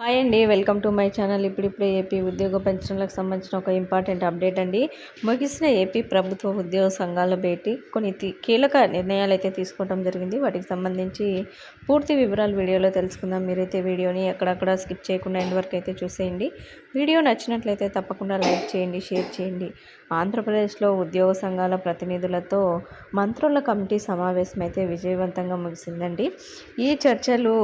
Hi అండి welcome to my channel. ఇప్పుడిప్పుడే AP ఉద్యోగ పెన్షన్లకు సంబంధించిన ఒక ఇంపార్టెంట్ అప్డేట్ అండి. ముగిసిన ఏపీ ప్రభుత్వ ఉద్యోగ సంఘాల భేటీ కొన్ని కీలక నిర్ణయాలు అయితే తీసుకోవడం జరిగింది. వాటికి సంబంధించి పూర్తి వివరాలు వీడియోలో తెలుసుకుందాం. మీరైతే వీడియోని ఎక్కడక్కడ స్కిప్ చేయకుండా ఎండ్ వరకు అయితే చూసేయండి. వీడియో నచ్చినట్లయితే తప్పకుండా లైక్ చేయండి షేర్ చేయండి. ఆంధ్రప్రదేశ్లో ఉద్యోగ సంఘాల ప్రతినిధులతో మంత్రుల కమిటీ సమావేశం అయితే విజయవంతంగా ముగిసిందండి. ఈ చర్చలు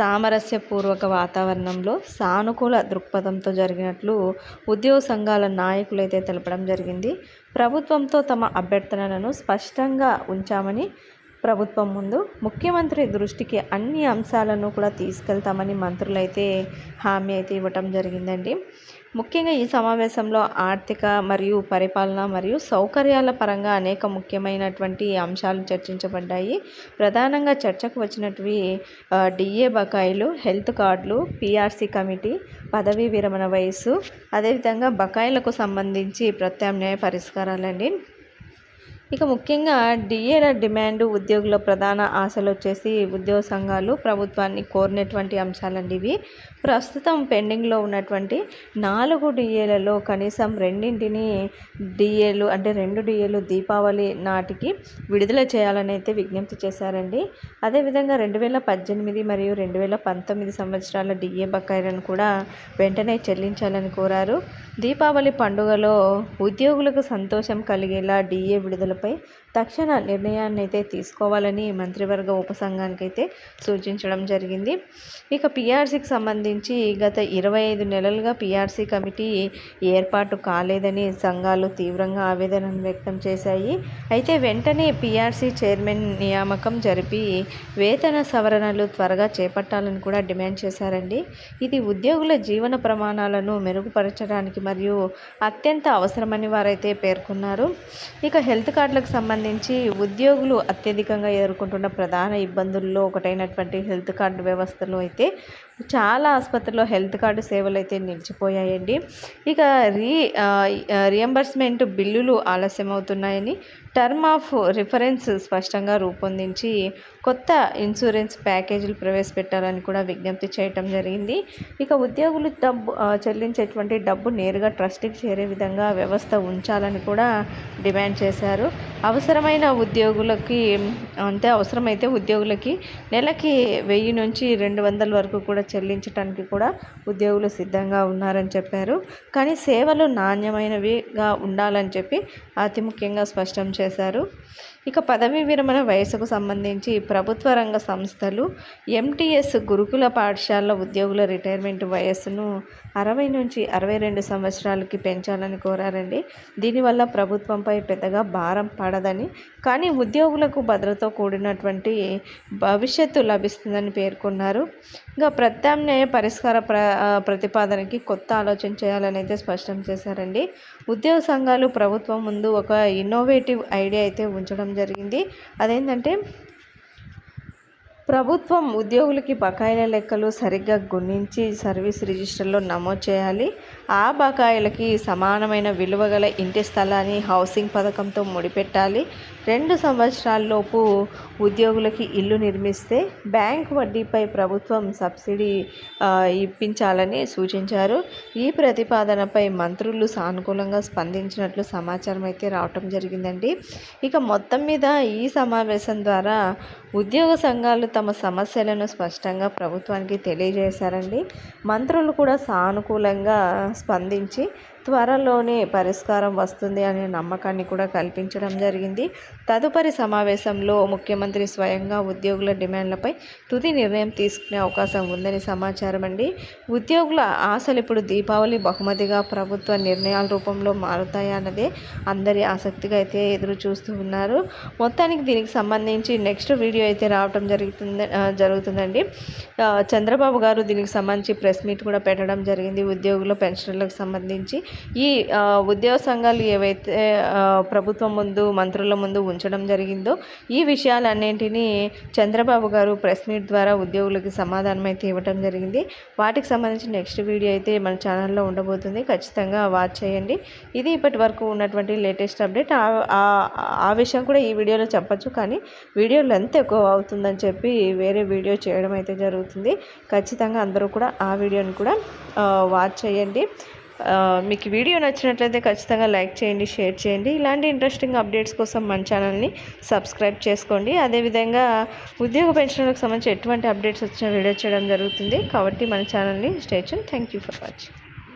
సామరస్యపూర్వక వాతావరణం వాతావరణంలో సానుకూల దృక్పథంతో జరిగినట్లు ఉద్యోగ సంఘాల నాయకులు అయితే తెలపడం జరిగింది. ప్రభుత్వంతో తమ అభ్యర్థనలను స్పష్టంగా ఉంచామని ప్రభుత్వం ముందు ముఖ్యమంత్రి దృష్టికి అన్ని అంశాలను కూడా తీసుకెళ్తామని మంత్రులైతే హామీ అయితే ఇవ్వటం జరిగిందండి. ముఖ్యంగా ఈ సమావేశంలో ఆర్థిక మరియు పరిపాలన మరియు సౌకర్యాల పరంగా అనేక ముఖ్యమైనటువంటి అంశాలు చర్చించబడ్డాయి. ప్రధానంగా చర్చకు వచ్చినటివి డిఏ బకాయిలు హెల్త్ కార్డులు పిఆర్సీ కమిటీ పదవీ విరమణ వయసు అదేవిధంగా బకాయిలకు సంబంధించి ప్రత్యామ్నాయ పరిష్కారాలండి. ఇక ముఖ్యంగా డిఏల డిమాండ్ ఉద్యోగుల ప్రధాన ఆశలు వచ్చేసి ఉద్యోగ సంఘాలు ప్రభుత్వాన్ని కోరినటువంటి అంశాలండి ఇవి. ప్రస్తుతం పెండింగ్లో ఉన్నటువంటి నాలుగు డిఏలలో కనీసం రెండింటిని డిఏలు అంటే రెండు డిఏలు దీపావళి నాటికి విడుదల చేయాలని అయితే విజ్ఞప్తి చేశారండి. అదేవిధంగా రెండు వేల పద్దెనిమిది మరియు రెండు వేల పంతొమ్మిది సంవత్సరాల డిఏ బకాయిలను కూడా వెంటనే చెల్లించాలని కోరారు. దీపావళి పండుగలో ఉద్యోగులకు సంతోషం కలిగేలా డిఏ విడుదల అంశాలపై తక్షణ నిర్ణయాన్ని అయితే తీసుకోవాలని మంత్రివర్గ ఉపసంఘానికి అయితే సూచించడం జరిగింది. ఇక పిఆర్సీకి సంబంధించి గత ఇరవై ఐదు నెలలుగా పీఆర్సీ కమిటీ ఏర్పాటు కాలేదని సంఘాలు తీవ్రంగా ఆవేదనను వ్యక్తం చేశాయి. అయితే వెంటనే పిఆర్సీ చైర్మన్ నియామకం జరిపి వేతన సవరణలు త్వరగా చేపట్టాలని కూడా డిమాండ్ చేశారండి. ఇది ఉద్యోగుల జీవన ప్రమాణాలను మెరుగుపరచడానికి మరియు అత్యంత అవసరమని వారైతే పేర్కొన్నారు. ఇక హెల్త్ కార్డులకు సంబంధించి ఉద్యోగులు అత్యధికంగా ఎదుర్కొంటున్న ప్రధాన ఇబ్బందుల్లో ఒకటైనటువంటి హెల్త్ కార్డు వ్యవస్థలో అయితే చాలా ఆసుపత్రిలో హెల్త్ కార్డు సేవలు అయితే నిలిచిపోయాయండి. ఇక రీ రియంబర్స్మెంట్ బిల్లులు ఆలస్యం అవుతున్నాయని టర్మ్ ఆఫ్ రిఫరెన్స్ స్పష్టంగా రూపొందించి కొత్త ఇన్సూరెన్స్ ప్యాకేజీలు ప్రవేశపెట్టాలని కూడా విజ్ఞప్తి చేయటం జరిగింది. ఇక ఉద్యోగులు డబ్బు చెల్లించేటువంటి డబ్బు నేరుగా ట్రస్ట్కి చేరే విధంగా వ్యవస్థ ఉంచాలని కూడా డిమాండ్ చేశారు. అవసరమైన ఉద్యోగులకి అంటే అవసరమైతే ఉద్యోగులకి నెలకి వెయ్యి నుంచి రెండు వందల వరకు కూడా చెల్లించడానికి కూడా ఉద్యోగులు సిద్ధంగా ఉన్నారని చెప్పారు. కానీ సేవలు నాణ్యమైనవిగా ఉండాలని చెప్పి అతి ముఖ్యంగా స్పష్టం చేశారు. ఇక పదవీ విరమణ వయసుకు సంబంధించి ప్రభుత్వ రంగ సంస్థలు ఎంటీఎస్ గురుకుల పాఠశాల ఉద్యోగుల రిటైర్మెంట్ వయస్సును అరవై నుంచి అరవై రెండు సంవత్సరాలకి పెంచాలని కోరారండి. దీనివల్ల ప్రభుత్వంపై పెద్దగా భారం పడదని కానీ ఉద్యోగులకు భద్రత కూడినటువంటి భవిష్యత్తు లభిస్తుందని పేర్కొన్నారు. ఇంకా ప్రత్యామ్నాయ పరిష్కార ప్ర ప్రతిపాదనకి కొత్త ఆలోచన చేయాలని అయితే స్పష్టం చేశారండి. ఉద్యోగ సంఘాలు ప్రభుత్వం ముందు ఒక ఇన్నోవేటివ్ ఐడియా అయితే ఉంచడం జరిగింది. అదేంటంటే ప్రభుత్వం ఉద్యోగులకి బకాయిల లెక్కలు సరిగ్గా గుణించి సర్వీస్ రిజిస్టర్లో నమోదు చేయాలి. ఆ బకాయిలకి సమానమైన విలువ గల ఇంటి స్థలాన్ని హౌసింగ్ పథకంతో ముడిపెట్టాలి. రెండు సంవత్సరాల్లోపు ఉద్యోగులకి ఇల్లు నిర్మిస్తే బ్యాంక్ వడ్డీపై ప్రభుత్వం సబ్సిడీ ఇప్పించాలని సూచించారు. ఈ ప్రతిపాదనపై మంత్రులు సానుకూలంగా స్పందించినట్లు సమాచారం అయితే రావటం జరిగిందండి. ఇక మొత్తం మీద ఈ సమావేశం ద్వారా ఉద్యోగ సంఘాలు తమ సమస్యలను స్పష్టంగా ప్రభుత్వానికి తెలియజేశారండి. మంత్రులు కూడా సానుకూలంగా స్పందించి త్వరలోనే పరిష్కారం వస్తుంది అనే నమ్మకాన్ని కూడా కల్పించడం జరిగింది. తదుపరి సమావేశంలో ముఖ్యమంత్రి స్వయంగా ఉద్యోగుల డిమాండ్లపై తుది నిర్ణయం తీసుకునే అవకాశం ఉందని సమాచారం అండి. ఉద్యోగుల ఆశలు ఇప్పుడు దీపావళి బహుమతిగా ప్రభుత్వ నిర్ణయాల రూపంలో మారుతాయన్నదే అందరి ఆసక్తిగా అయితే ఎదురు చూస్తూ ఉన్నారు. మొత్తానికి దీనికి సంబంధించి నెక్స్ట్ వీడియో అయితే రావడం జరుగుతుంది జరుగుతుందండి. చంద్రబాబు గారు దీనికి సంబంధించి ప్రెస్ మీట్ కూడా పెట్టడం జరిగింది. ఉద్యోగుల పెన్షన్లకు సంబంధించి ఈ ఉద్యోగ సంఘాలు ఏవైతే ప్రభుత్వం ముందు మంత్రుల ముందు ఉంచడం జరిగిందో ఈ విషయాలన్నింటినీ చంద్రబాబు గారు ప్రెస్ మీట్ ద్వారా ఉద్యోగులకి సమాధానం అయితే ఇవ్వడం జరిగింది. వాటికి సంబంధించి నెక్స్ట్ వీడియో అయితే మన ఛానల్లో ఉండబోతుంది. ఖచ్చితంగా వాచ్ చేయండి. ఇది ఇప్పటి వరకు ఉన్నటువంటి లేటెస్ట్ అప్డేట్. ఆ- ఆ- విషయం కూడా ఈ వీడియోలో చెప్పచ్చు కానీ వీడియో లెంత్ ఎక్కువ అవుతుందని చెప్పి వేరే వీడియో చేయడం అయితే జరుగుతుంది. ఖచ్చితంగా అందరూ కూడా ఆ వీడియోని కూడా వాచ్ చేయండి. మీకు వీడియో నచ్చినట్లయితే ఖచ్చితంగా లైక్ చేయండి షేర్ చేయండి. ఇలాంటి ఇంట్రెస్టింగ్ అప్డేట్స్ కోసం మన ఛానల్ని సబ్స్క్రైబ్ చేసుకోండి. అదేవిధంగా ఉద్యోగ పెన్షన్లకు సంబంధించి ఎటువంటి అప్డేట్స్ వచ్చినా వీడియో చేయడం జరుగుతుంది. కాబట్టి మన ఛానల్ని స్టేషన్ థ్యాంక్ యూ ఫర్ వాచింగ్